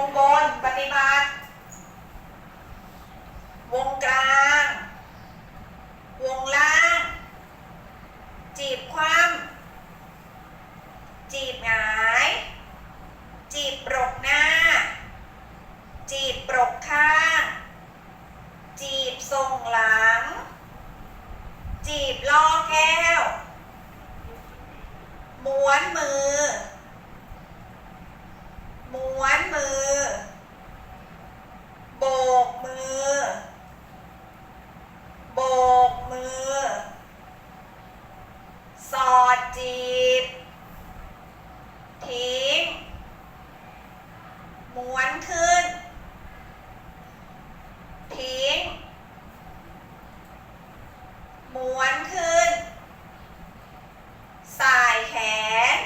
งบนปฏิบัติ วงกลาง วงล่าง จีบคว่ำจีบหงาย จีบปรกหน้า จีบปรกข้าง จีบทรงหลัง จีบล่อแก้ว ม้วนมือ ม้วนมือ โบกมือ โบกมือ สอดจีบ ทิ้ง ม้วนขึ้น ทิ้ง ม้วนขึ้น สายแขน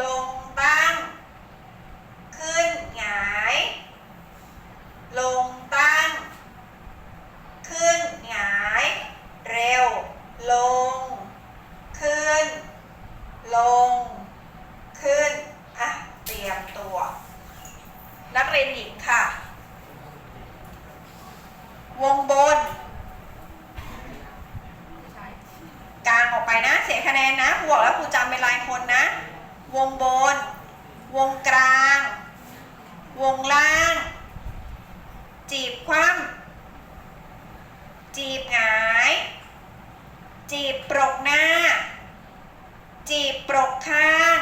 ลงตั้ง ขึ้นหงาย ลงตั้ง ขึ้นหงาย เร็ว ลง ขึ้น ลง ขึ้น อะ เตรียมตัว นัก เรียนหญิงค่ะ วงบน กลางออกไปนะ เสียคะแนนนะครูบอกแล้วครูจำเป็นรายคนนะ วงบน วงกลาง วงล่าง จีบคว่ำจีบหงาย จีบปรกหน้า จีบปรกข้าง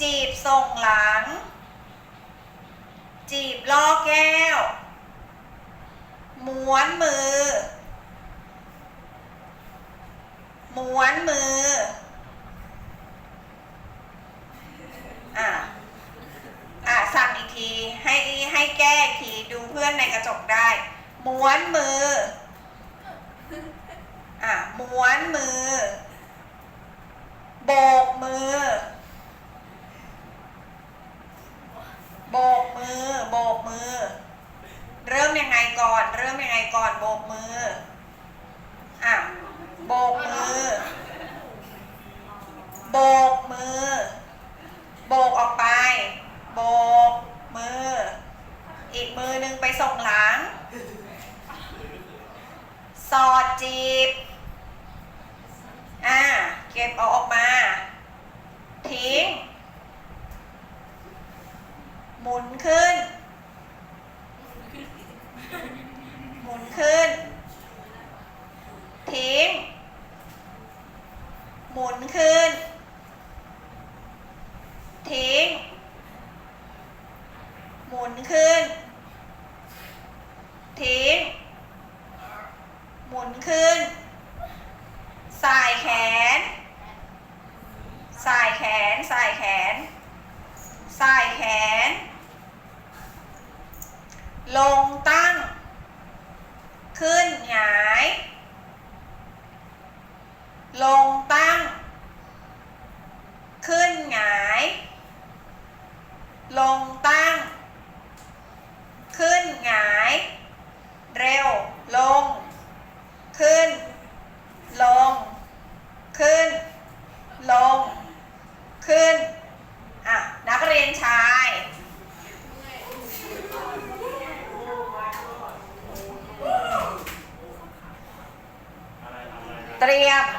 จีบส่งหลัง จีบล่อแก้ว ม้วนมือ ม้วนมือ อะ อะ สั่งอีกที ให้ให้แก้อีกทีดูเพื่อนในกระจกได้ ม้วนมือ อะ ม้วนมือ โบกมือ โบกมือ โบกมือ เริ่มยังไงก่อน เริ่มยังไง ก่อนโบกมือ อะ โบกมือ โบกมือ โบกออกไป โบกมือ อีกมือหนึ่งไปส่งหลัง สอดจีบ อ่าเก็บเอาออกมา ทิ้ง หมุนขึ้น หมุนขึ้น ทิ้ง หมุนขึ้น ทิ้ง หมุน ขึ้น ทิ้ง หมุนขึ้น สายแขน สายแขน สายแขน สายแขน ลงตั้ง ขึ้นหงาย ลงตั้ง ขึ้นหงาย ลงตั้ง ขึ้นหงาย เร็ว ลง ขึ้น ลง ขึ้น ลง ขึ้น อะ นักเรียนชาย เ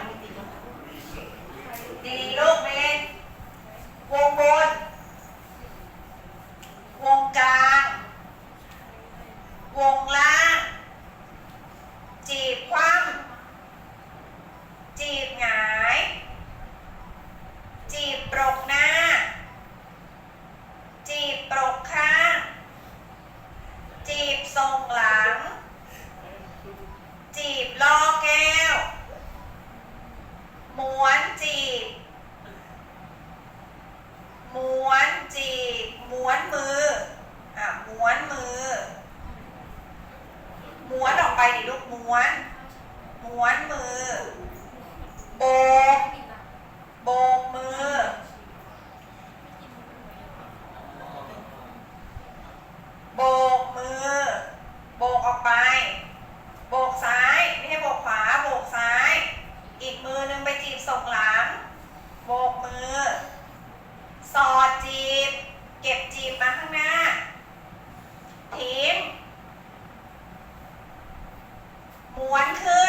วนมือ อะม้วนมือ ม้วนออกไปดิลูกม้วน ม้วน ม้วนขึ้น